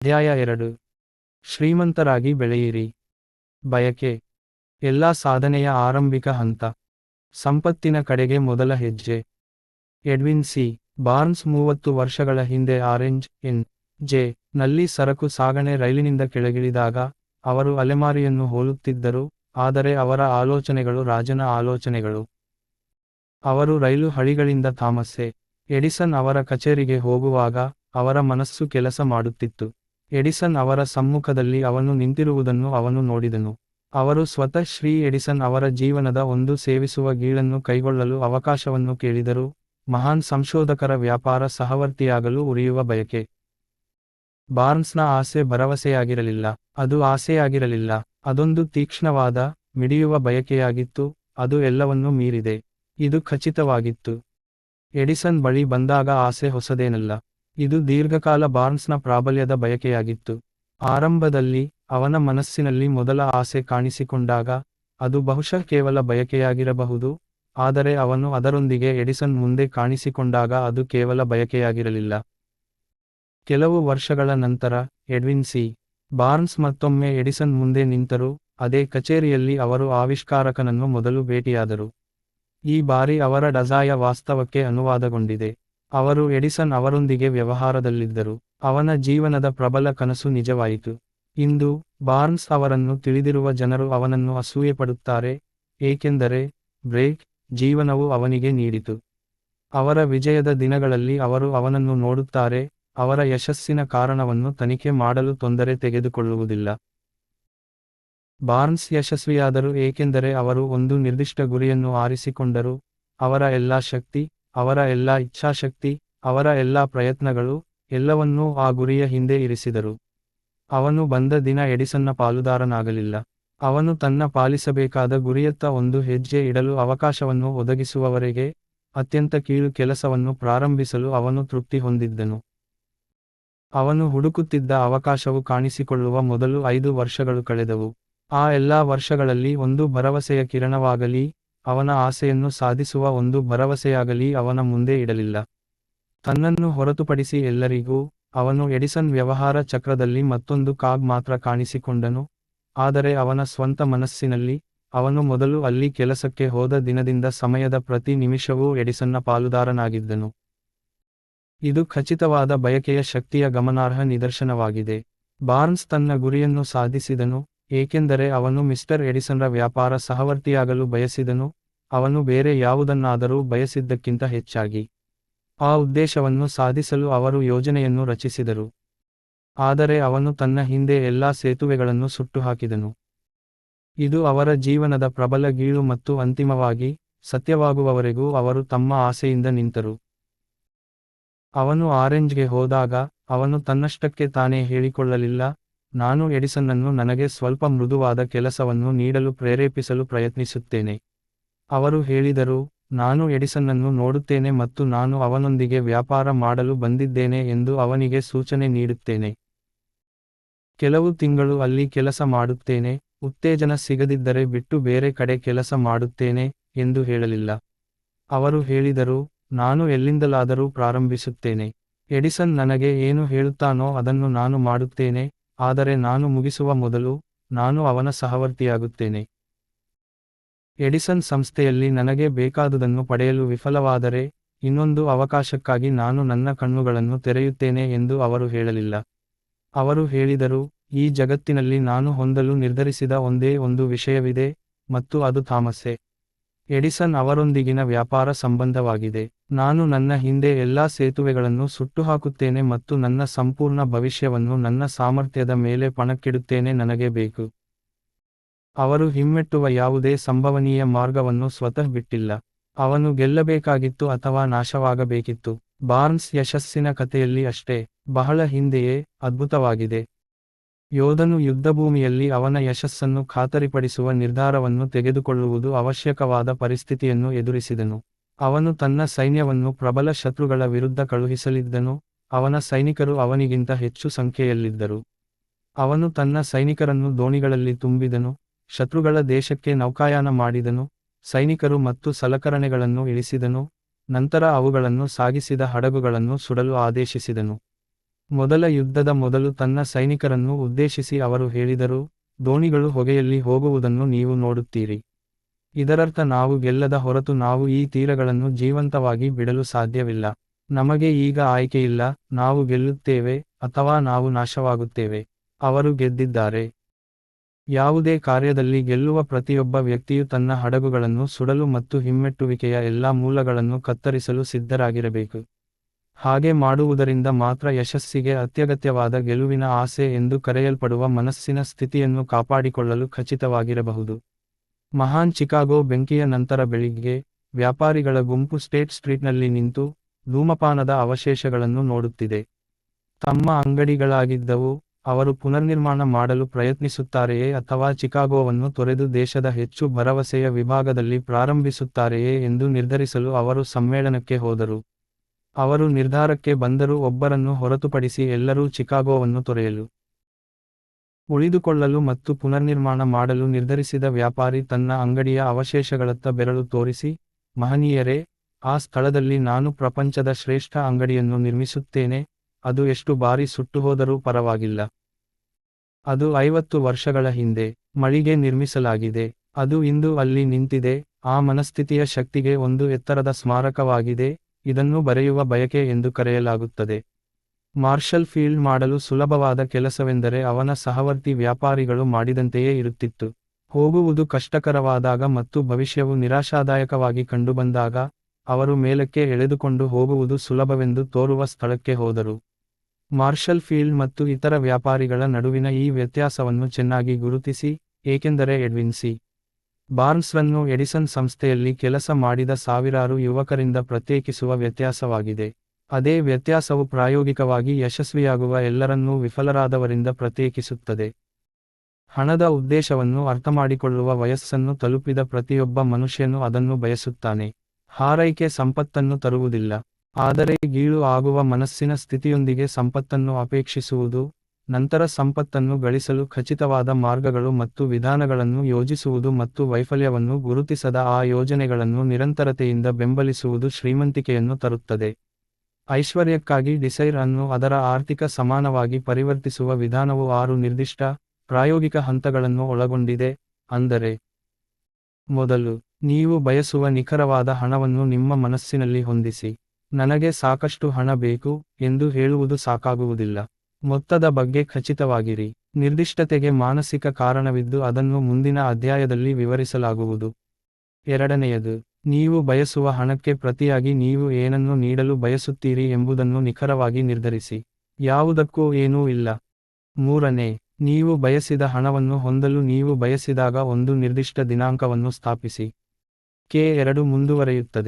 ಅಧ್ಯಾಯ ಎರಡು. ಶ್ರೀಮಂತರಾಗಿ ಬೆಳೆಯಿರಿ. ಬಯಕೆ. ಎಲ್ಲಾ ಸಾಧನೆಯ ಆರಂಭಿಕ ಹಂತ. ಸಂಪತ್ತಿನ ಕಡೆಗೆ ಮೊದಲ ಹೆಜ್ಜೆ. Edwin C. ಬಾರ್ನ್ಸ್ ಮೂವತ್ತು ವರ್ಷಗಳ ಹಿಂದೆ ಆರೆಂಜ್, ಎನ್. ಜೆ. ನಲ್ಲಿ ಸರಕು ಸಾಗಣೆ ರೈಲಿನಿಂದ ಕೆಳಗಿಳಿದಾಗ, ಅವರು ಅಲೆಮಾರಿಯನ್ನು ಹೋಲುತ್ತಿದ್ದರು, ಆದರೆ ಅವರ ಆಲೋಚನೆಗಳು ರಾಜನ ಆಲೋಚನೆಗಳು. ಅವರು ರೈಲು ಹಳಿಗಳಿಂದ ಥಾಮಸ್ಸೆ ಎಡಿಸನ್ ಅವರ ಕಚೇರಿಗೆ ಹೋಗುವಾಗ ಅವರ ಮನಸ್ಸು ಕೆಲಸ ಮಾಡುತ್ತಿತ್ತು. ಎಡಿಸನ್ ಅವರ ಸಮ್ಮುಖದಲ್ಲಿ ಅವನು ನಿಂತಿರುವುದನ್ನು ಅವನು ನೋಡಿದನು. ಅವರು ಸ್ವತಃ ಶ್ರೀ ಎಡಿಸನ್ ಅವರ ಜೀವನದ ಒಂದು ಸೇವಿಸುವ ಗೀಳನ್ನು ಕೈಗೊಳ್ಳಲು ಅವಕಾಶವನ್ನು ಕೇಳಿದರು. ಮಹಾನ್ ಸಂಶೋಧಕರ ವ್ಯಾಪಾರ ಸಹವರ್ತಿಯಾಗಲು ಉರಿಯುವ ಬಯಕೆ. ಬಾರ್ನ್ಸ್ನ ಆಸೆ ಭರವಸೆಯಾಗಿರಲಿಲ್ಲ. ಅದು ಆಸೆಯಾಗಿರಲಿಲ್ಲ. ಅದೊಂದು ತೀಕ್ಷ್ಣವಾದ, ಮಿಡಿಯುವ ಬಯಕೆಯಾಗಿತ್ತು. ಅದು ಎಲ್ಲವನ್ನೂ ಮೀರಿದೆ. ಇದು ಖಚಿತವಾಗಿತ್ತು. ಎಡಿಸನ್ ಬಳಿ ಬಂದಾಗ ಆಸೆ ಹೊಸದೇನಲ್ಲ. ಇದು ದೀರ್ಘಕಾಲ ಬಾರ್ನ್ಸ್ನ ಪ್ರಾಬಲ್ಯದ ಬಯಕೆಯಾಗಿತ್ತು. ಆರಂಭದಲ್ಲಿ ಅವನ ಮನಸ್ಸಿನಲ್ಲಿ ಮೊದಲ ಆಸೆ ಕಾಣಿಸಿಕೊಂಡಾಗ ಅದು ಬಹುಶಃ ಕೇವಲ ಬಯಕೆಯಾಗಿರಬಹುದು, ಆದರೆ ಅವನು ಅದರೊಂದಿಗೆ ಎಡಿಸನ್ ಮುಂದೆ ಕಾಣಿಸಿಕೊಂಡಾಗ ಅದು ಕೇವಲ ಬಯಕೆಯಾಗಿರಲಿಲ್ಲ. ಕೆಲವು ವರ್ಷಗಳ ನಂತರ ಎಡ್ವಿನ್ ಸಿ. ಬಾರ್ನ್ಸ್ ಮತ್ತೊಮ್ಮೆ ಎಡಿಸನ್ ಮುಂದೆ ನಿಂತರು, ಅದೇ ಕಚೇರಿಯಲ್ಲಿ ಅವರು ಆವಿಷ್ಕಾರಕನನ್ನು ಮೊದಲು ಭೇಟಿಯಾದರು. ಈ ಬಾರಿ ಅವರ ಡಜಾಯ ವಾಸ್ತವಕ್ಕೆ ಅನುವಾದಗೊಂಡಿದೆ. ಅವರು ಎಡಿಸನ್ ಅವರೊಂದಿಗೆ ವ್ಯವಹಾರದಲ್ಲಿದ್ದರು. ಅವನ ಜೀವನದ ಪ್ರಬಲ ಕನಸು ನಿಜವಾಯಿತು. ಇಂದು ಬಾರ್ನ್ಸ್ ಅವರನ್ನು ತಿಳಿದಿರುವ ಜನರು ಅವನನ್ನು ಅಸೂಯೆಪಡುತ್ತಾರೆ, ಏಕೆಂದರೆ ಬ್ರೇಕ್ ಜೀವನವು ಅವನಿಗೆ ನೀಡಿತು. ಅವರ ವಿಜಯದ ದಿನಗಳಲ್ಲಿ ಅವರು ಅವನನ್ನು ನೋಡುತ್ತಾರೆ, ಅವರ ಯಶಸ್ಸಿನ ಕಾರಣವನ್ನು ತನಿಖೆ ಮಾಡಲು ತೊಂದರೆ ತೆಗೆದುಕೊಳ್ಳುವುದಿಲ್ಲ. ಬಾರ್ನ್ಸ್ ಯಶಸ್ವಿಯಾದರು, ಏಕೆಂದರೆ ಅವರು ಒಂದು ನಿರ್ದಿಷ್ಟ ಗುರಿಯನ್ನು ಆರಿಸಿಕೊಂಡರು, ಅವರ ಎಲ್ಲಾ ಶಕ್ತಿ ಅವರ ಎಲ್ಲಾ ಇಚ್ಛಾಶಕ್ತಿ, ಅವರ ಎಲ್ಲಾ ಪ್ರಯತ್ನಗಳು ಎಲ್ಲವನ್ನೂ ಆ ಗುರಿಯ ಹಿಂದೆ ಇರಿಸಿದರು. ಅವನು ಬಂದ ದಿನ ಎಡಿಸನ್ನ ಪಾಲುದಾರನಾಗಲಿಲ್ಲ. ಅವನು ತನ್ನ ಪಾಲಿಸಬೇಕಾದ ಗುರಿಯತ್ತ ಒಂದು ಹೆಜ್ಜೆ ಇಡಲು ಅವಕಾಶವನ್ನು ಒದಗಿಸುವವರೆಗೆ ಅತ್ಯಂತ ಕೀಳು ಕೆಲಸವನ್ನು ಪ್ರಾರಂಭಿಸಲು ಅವನು ತೃಪ್ತಿ ಹೊಂದಿದ್ದನು. ಅವನು ಹುಡುಕುತ್ತಿದ್ದ ಅವಕಾಶವು ಕಾಣಿಸಿಕೊಳ್ಳುವ ಮೊದಲು ಐದು ವರ್ಷಗಳು ಕಳೆದವು. ಆ ಎಲ್ಲಾ ವರ್ಷಗಳಲ್ಲಿ ಒಂದು ಭರವಸೆಯ ಕಿರಣವಾಗಲಿ ಅವನ ಆಸೆಯನ್ನು ಸಾಧಿಸುವ ಒಂದು ಭರವಸೆಯಾಗಲಿ ಅವನ ಮುಂದೆ ಇಡಲಿಲ್ಲ. ತನ್ನನ್ನು ಹೊರತುಪಡಿಸಿ ಎಲ್ಲರಿಗೂ, ಅವನು ಎಡಿಸನ್ ವ್ಯವಹಾರ ಚಕ್ರದಲ್ಲಿ ಮತ್ತೊಂದು ಕಾಗ್ ಮಾತ್ರ ಕಾಣಿಸಿಕೊಂಡನು, ಆದರೆ ಅವನ ಸ್ವಂತ ಮನಸ್ಸಿನಲ್ಲಿ, ಅವನು ಮೊದಲು ಅಲ್ಲಿ ಕೆಲಸಕ್ಕೆ ಹೋದ ದಿನದಿಂದ ಸಮಯದ ಪ್ರತಿ ನಿಮಿಷವೂ ಎಡಿಸನ್ನ ಪಾಲುದಾರನಾಗಿದ್ದನು. ಇದು ಖಚಿತವಾದ ಬಯಕೆಯ ಶಕ್ತಿಯ ಗಮನಾರ್ಹ ನಿದರ್ಶನವಾಗಿದೆ. ಬಾರ್ನ್ಸ್ ತನ್ನ ಗುರಿಯನ್ನು ಸಾಧಿಸಿದನು, ಏಕೆಂದರೆ ಅವನು ಮಿಸ್ಟರ್ ಎಡಿಸನ್ರ ವ್ಯಾಪಾರ ಸಹವರ್ತಿಯಾಗಲು ಬಯಸಿದನು ಅವನು ಬೇರೆ ಯಾವುದನ್ನಾದರೂ ಬಯಸಿದ್ದಕ್ಕಿಂತ ಹೆಚ್ಚಾಗಿ ಆ ಉದ್ದೇಶವನ್ನು ಸಾಧಿಸಲು ಅವರು ಯೋಜನೆಯನ್ನು ರಚಿಸಿದರು. ಆದರೆ ಅವನು ತನ್ನ ಹಿಂದೆ ಎಲ್ಲಾ ಸೇತುವೆಗಳನ್ನು ಸುಟ್ಟುಹಾಕಿದನು. ಇದು ಅವರ ಜೀವನದ ಪ್ರಬಲ ಗೀಳು ಮತ್ತು ಅಂತಿಮವಾಗಿ ಸತ್ಯವಾಗುವವರೆಗೂ ಅವರು ತಮ್ಮ ಆಸೆಯಿಂದ ನಿಂತರು. ಅವನು ಆರೆಂಜ್ಗೆ ಹೋದಾಗ ಅವನು ತನ್ನಷ್ಟಕ್ಕೆ ತಾನೇ ಹೇಳಿಕೊಳ್ಳಲಿಲ್ಲ, ನಾನು ಎಡಿಸನ್ನನ್ನು ನನಗೆ ಸ್ವಲ್ಪ ಮೃದುವಾದ ಕೆಲಸವನ್ನು ನೀಡಲು ಪ್ರೇರೇಪಿಸಲು ಪ್ರಯತ್ನಿಸುತ್ತೇನೆ. ಅವರು ಹೇಳಿದರು, ನಾನು ಎಡಿಸನ್ನನ್ನು ನೋಡುತ್ತೇನೆ ಮತ್ತು ನಾನು ಅವನೊಂದಿಗೆ ವ್ಯಾಪಾರ ಮಾಡಲು ಬಂದಿದ್ದೇನೆ ಎಂದು ಅವನಿಗೆ ಸೂಚನೆ ನೀಡುತ್ತೇನೆ. ಕೆಲವು ತಿಂಗಳು ಅಲ್ಲಿ ಕೆಲಸ ಮಾಡುತ್ತೇನೆ, ಉತ್ತೇಜನ ಸಿಗದಿದ್ದರೆ ಬಿಟ್ಟು ಬೇರೆ ಕಡೆ ಕೆಲಸ ಮಾಡುತ್ತೇನೆ ಎಂದು ಹೇಳಲಿಲ್ಲ. ಅವರು ಹೇಳಿದರು, ನಾನು ಎಲ್ಲಿಂದಲಾದರೂ ಪ್ರಾರಂಭಿಸುತ್ತೇನೆ. ಎಡಿಸನ್ ನನಗೆ ಏನು ಹೇಳುತ್ತಾನೋ ಅದನ್ನು ನಾನು ಮಾಡುತ್ತೇನೆ, ಆದರೆ ನಾನು ಮುಗಿಸುವ ಮೊದಲು ನಾನು ಅವನ ಸಹವರ್ತಿಯಾಗುತ್ತೇನೆ. ಎಡಿಸನ್ ಸಂಸ್ಥೆಯಲ್ಲಿ ನನಗೆ ಬೇಕಾದುದನ್ನು ಪಡೆಯಲು ವಿಫಲವಾದರೆ ಇನ್ನೊಂದು ಅವಕಾಶಕ್ಕಾಗಿ ನಾನು ನನ್ನ ಕಣ್ಣುಗಳನ್ನು ತೆರೆಯುತ್ತೇನೆ ಎಂದು ಅವರು ಹೇಳಲಿಲ್ಲ. ಅವರು ಹೇಳಿದರು, ಈ ಜಗತ್ತಿನಲ್ಲಿ ನಾನು ಹೊಂದಲು ನಿರ್ಧರಿಸಿದ ಒಂದೇ ಒಂದು ವಿಷಯವಿದೆ ಮತ್ತು ಅದು ಥಾಮಸ್ಸೆ. ಎಡಿಸನ್ ಅವರೊಂದಿಗಿನ ವ್ಯಾಪಾರ ಸಂಬಂಧವಾಗಿದೆ. ನಾನು ನನ್ನ ಹಿಂದೆ ಎಲ್ಲಾ ಸೇತುವೆಗಳನ್ನು ಸುಟ್ಟುಹಾಕುತ್ತೇನೆ ಮತ್ತು ನನ್ನ ಸಂಪೂರ್ಣ ಭವಿಷ್ಯವನ್ನು ನನ್ನ ಸಾಮರ್ಥ್ಯದ ಮೇಲೆ ಪಣಕ್ಕಿಡುತ್ತೇನೆ ನನಗೆ ಬೇಕು. ಅವರು ಹಿಮ್ಮೆಟ್ಟುವ ಯಾವುದೇ ಸಂಭವನೀಯ ಮಾರ್ಗವನ್ನು ಸ್ವತಃ ಬಿಟ್ಟಿಲ್ಲ. ಅವನು ಗೆಲ್ಲಬೇಕಾಗಿತ್ತು ಅಥವಾ ನಾಶವಾಗಬೇಕಿತ್ತು. ಬಾರ್ನ್ಸ್ ಯಶಸ್ಸಿನ ಕಥೆಯಲ್ಲಿ ಅಷ್ಟೇ, ಬಹಳ ಹಿಂದೆಯೇ ಅದ್ಭುತವಾಗಿದೆ. ಯೋಧನು ಯುದ್ಧಭೂಮಿಯಲ್ಲಿ ಅವನ ಯಶಸ್ಸನ್ನು ಖಾತರಿಪಡಿಸುವ ನಿರ್ಧಾರವನ್ನು ತೆಗೆದುಕೊಳ್ಳುವುದು ಅವಶ್ಯಕವಾದ ಪರಿಸ್ಥಿತಿಯನ್ನು ಎದುರಿಸಿದನು. ಅವನು ತನ್ನ ಸೈನ್ಯವನ್ನು ಪ್ರಬಲ ಶತ್ರುಗಳ ವಿರುದ್ಧ ಕಳುಹಿಸಲಿದ್ದನು, ಅವನ ಸೈನಿಕರು ಅವನಿಗಿಂತ ಹೆಚ್ಚು ಸಂಖ್ಯೆಯಲ್ಲಿದ್ದರು. ಅವನು ತನ್ನ ಸೈನಿಕರನ್ನು ದೋಣಿಗಳಲ್ಲಿ ತುಂಬಿದನು ಶತ್ರುಗಳ ದೇಶಕ್ಕೆ ನೌಕಾಯಾನ ಮಾಡಿದನು, ಸೈನಿಕರು ಮತ್ತು ಸಲಕರಣೆಗಳನ್ನು ಇಳಿಸಿದನು, ನಂತರ ಅವುಗಳನ್ನು ಸಾಗಿಸಿದ ಹಡಗುಗಳನ್ನು ಸುಡಲು ಆದೇಶಿಸಿದನು. ಮೊದಲ ಯುದ್ಧದ ಮೊದಲು ತನ್ನ ಸೈನಿಕರನ್ನು ಉದ್ದೇಶಿಸಿ ಅವರು ಹೇಳಿದರು, ದೋಣಿಗಳು ಹೊಗೆಯಲ್ಲಿ ಹೋಗುವುದನ್ನು ನೀವು ನೋಡುತ್ತೀರಿ. ಇದರರ್ಥ ನಾವು ಗೆಲ್ಲದ ಹೊರತು ನಾವು ಈ ತೀರಗಳನ್ನು ಜೀವಂತವಾಗಿ ಬಿಡಲು ಸಾಧ್ಯವಿಲ್ಲ. ನಮಗೆ ಈಗ ಆಯ್ಕೆಯಿಲ್ಲ, ನಾವು ಗೆಲ್ಲುತ್ತೇವೆ ಅಥವಾ ನಾವು ನಾಶವಾಗುತ್ತೇವೆ. ಅವರು ಗೆದ್ದಿದ್ದಾರೆ. ಯಾವುದೇ ಕಾರ್ಯದಲ್ಲಿ ಗೆಲ್ಲುವ ಪ್ರತಿಯೊಬ್ಬ ವ್ಯಕ್ತಿಯು ತನ್ನ ಹಡಗುಗಳನ್ನು ಸುಡಲು ಮತ್ತು ಹಿಮ್ಮೆಟ್ಟುವಿಕೆಯ ಎಲ್ಲಾ ಮೂಲಗಳನ್ನು ಕತ್ತರಿಸಲು ಸಿದ್ಧರಾಗಿರಬೇಕು. ಹಾಗೆ ಮಾಡುವುದರಿಂದ ಮಾತ್ರ ಯಶಸ್ಸಿಗೆ ಅತ್ಯಗತ್ಯವಾದ ಗೆಲುವಿನ ಆಸೆ ಎಂದು ಕರೆಯಲ್ಪಡುವ ಮನಸ್ಸಿನ ಸ್ಥಿತಿಯನ್ನು ಕಾಪಾಡಿಕೊಳ್ಳಲು ಖಚಿತವಾಗಿರಬಹುದು. ಮಹಾನ್ ಚಿಕಾಗೋ ಬೆಂಕಿಯ ನಂತರ ಬೆಳಿಗ್ಗೆ ವ್ಯಾಪಾರಿಗಳ ಗುಂಪು ಸ್ಟೇಟ್ ಸ್ಟ್ರೀಟ್ನಲ್ಲಿ ನಿಂತು ಧೂಮಪಾನದ ಅವಶೇಷಗಳನ್ನು ನೋಡುತ್ತಿದೆ. ತಮ್ಮ ಅಂಗಡಿಗಳಾಗಿದ್ದವು ಅವರು ಪುನರ್ನಿರ್ಮಾಣ ಮಾಡಲು ಪ್ರಯತ್ನಿಸುತ್ತಾರೆಯೇ ಅಥವಾ ಚಿಕಾಗೋವನ್ನು ತೊರೆದು ದೇಶದ ಹೆಚ್ಚು ಭರವಸೆಯ ವಿಭಾಗದಲ್ಲಿ ಪ್ರಾರಂಭಿಸುತ್ತಾರೆಯೇ ಎಂದು ನಿರ್ಧರಿಸಲು ಅವರು ಸಮ್ಮೇಳನಕ್ಕೆ ಹೋದರು. ಅವರು ನಿರ್ಧಾರಕ್ಕೆ ಬಂದರೂ ಒಬ್ಬರನ್ನು ಹೊರತುಪಡಿಸಿ ಎಲ್ಲರೂ ಚಿಕಾಗೋವನ್ನು ತೊರೆಯಲು ಉಳಿದುಕೊಳ್ಳಲು ಮತ್ತು ಪುನರ್ನಿರ್ಮಾಣ ಮಾಡಲು ನಿರ್ಧರಿಸಿದ ವ್ಯಾಪಾರಿ ತನ್ನ ಅಂಗಡಿಯ ಅವಶೇಷಗಳತ್ತ ಬೆರಳು ತೋರಿಸಿ, ಮಹನೀಯರೇ, ಆ ಸ್ಥಳದಲ್ಲಿ ನಾನು ಪ್ರಪಂಚದ ಶ್ರೇಷ್ಠ ಅಂಗಡಿಯನ್ನು ನಿರ್ಮಿಸುತ್ತೇನೆ, ಅದು ಎಷ್ಟು ಬಾರಿ ಸುಟ್ಟುಹೋದರೂ ಪರವಾಗಿಲ್ಲ. ಅದು ಐವತ್ತು ವರ್ಷಗಳ ಹಿಂದೆ ಮಳಿಗೆ ನಿರ್ಮಿಸಲಾಗಿದೆ. ಅದು ಇಂದು ಅಲ್ಲಿ ನಿಂತಿದೆ. ಆ ಮನಸ್ಥಿತಿಯ ಶಕ್ತಿಗೆ ಒಂದು ಎತ್ತರದ ಸ್ಮಾರಕವಾಗಿದೆ. ಇದನ್ನು ಬರೆಯುವ ಬಯಕೆ ಎಂದು ಕರೆಯಲಾಗುತ್ತದೆ. ಮಾರ್ಷಲ್ ಫೀಲ್ಡ್ ಮಾಡಲು ಸುಲಭವಾದ ಕೆಲಸವೆಂದರೆ ಅವನ ಸಹವರ್ತಿ ವ್ಯಾಪಾರಿಗಳು ಮಾಡಿದಂತೆಯೇ ಇರುತ್ತಿತ್ತು. ಹೋಗುವುದು ಕಷ್ಟಕರವಾದಾಗ ಮತ್ತು ಭವಿಷ್ಯವು ನಿರಾಶಾದಾಯಕವಾಗಿ ಕಂಡುಬಂದಾಗ ಅವರು ಮೇಲಕ್ಕೆ ಎಳೆದುಕೊಂಡು ಹೋಗುವುದು ಸುಲಭವೆಂದು ತೋರುವ ಸ್ಥಳಕ್ಕೆ ಹೋದರು. ಮಾರ್ಷಲ್ ಫೀಲ್ಡ್ ಮತ್ತು ಇತರ ವ್ಯಾಪಾರಿಗಳ ನಡುವಿನ ಈ ವ್ಯತ್ಯಾಸವನ್ನು ಚೆನ್ನಾಗಿ ಗುರುತಿಸಿ, ಏಕೆಂದರೆ ಎಡ್ವಿನ್ ಸಿ. ಬಾರ್ನ್ಸ್ರನ್ನು ಎಡಿಸನ್ ಸಂಸ್ಥೆಯಲ್ಲಿ ಕೆಲಸ ಮಾಡಿದ ಸಾವಿರಾರು ಯುವಕರಿಂದ ಪ್ರತ್ಯೇಕಿಸುವ ವ್ಯತ್ಯಾಸವಾಗಿದೆ. ಅದೇ ವ್ಯತ್ಯಾಸವು ಪ್ರಾಯೋಗಿಕವಾಗಿ ಯಶಸ್ವಿಯಾಗುವ ಎಲ್ಲರನ್ನೂ ವಿಫಲರಾದವರಿಂದ ಪ್ರತ್ಯೇಕಿಸುತ್ತದೆ. ಹಣದ ಉದ್ದೇಶವನ್ನು ಅರ್ಥಮಾಡಿಕೊಳ್ಳುವ ವಯಸ್ಸನ್ನು ತಲುಪಿದ ಪ್ರತಿಯೊಬ್ಬ ಮನುಷ್ಯನು ಅದನ್ನು ಬಯಸುತ್ತಾನೆ. ಹಾರೈಕೆ ಸಂಪತ್ತನ್ನು ತರುವುದಿಲ್ಲ. ಆದರೆ ಗೀಳು ಆಗುವ ಮನಸ್ಸಿನ ಸ್ಥಿತಿಯೊಂದಿಗೆ ಸಂಪತ್ತನ್ನು ಅಪೇಕ್ಷಿಸುವುದು, ನಂತರ ಸಂಪತ್ತನ್ನು ಗಳಿಸಲು ಖಚಿತವಾದ ಮಾರ್ಗಗಳು ಮತ್ತು ವಿಧಾನಗಳನ್ನು ಯೋಜಿಸುವುದು ಮತ್ತು ವೈಫಲ್ಯವನ್ನು ಗುರುತಿಸದ ಆ ಯೋಜನೆಗಳನ್ನು ನಿರಂತರತೆಯಿಂದ ಬೆಂಬಲಿಸುವುದು ಶ್ರೀಮಂತಿಕೆಯನ್ನು ತರುತ್ತದೆ. ಐಶ್ವರ್ಯಕ್ಕಾಗಿ ಡಿಸೈರ್ ಅನ್ನು ಅದರ ಆರ್ಥಿಕ ಸಮಾನವಾಗಿ ಪರಿವರ್ತಿಸುವ ವಿಧಾನವು ಆರು ನಿರ್ದಿಷ್ಟ ಪ್ರಾಯೋಗಿಕ ಹಂತಗಳನ್ನು ಒಳಗೊಂಡಿದೆ, ಅಂದರೆ ಮೊದಲು ನೀವು ಬಯಸುವ ನಿಖರವಾದ ಹಣವನ್ನು ನಿಮ್ಮ ಮನಸ್ಸಿನಲ್ಲಿ ಹೊಂದಿಸಿ. ನನಗೆ ಸಾಕಷ್ಟು ಹಣ ಬೇಕು ಎಂದು ಹೇಳುವುದು ಸಾಕಾಗುವುದಿಲ್ಲ. ಮೊತ್ತದ ಬಗ್ಗೆ ಖಚಿತವಾಗಿರಿ. ನಿರ್ದಿಷ್ಟತೆಗೆ ಮಾನಸಿಕ ಕಾರಣವಿದ್ದು ಅದನ್ನು ಮುಂದಿನ ಅಧ್ಯಾಯದಲ್ಲಿ ವಿವರಿಸಲಾಗುವುದು. ಎರಡನೆಯದು, ನೀವು ಬಯಸುವ ಹಣಕ್ಕೆ ಪ್ರತಿಯಾಗಿ ನೀವು ಏನನ್ನು ನೀಡಲು ಬಯಸುತ್ತೀರಿ ಎಂಬುದನ್ನು ನಿಖರವಾಗಿ ನಿರ್ಧರಿಸಿ. ಯಾವುದಕ್ಕೂ ಏನೂ ಇಲ್ಲ. ಮೂರನೇ, ನೀವು ಬಯಸಿದ ಹಣವನ್ನು ಹೊಂದಲು ನೀವು ಬಯಸಿದಾಗ ಒಂದು ನಿರ್ದಿಷ್ಟ ದಿನಾಂಕವನ್ನು ಸ್ಥಾಪಿಸಿ. ಕೆ ಎರಡು ಮುಂದುವರೆಯುತ್ತದೆ.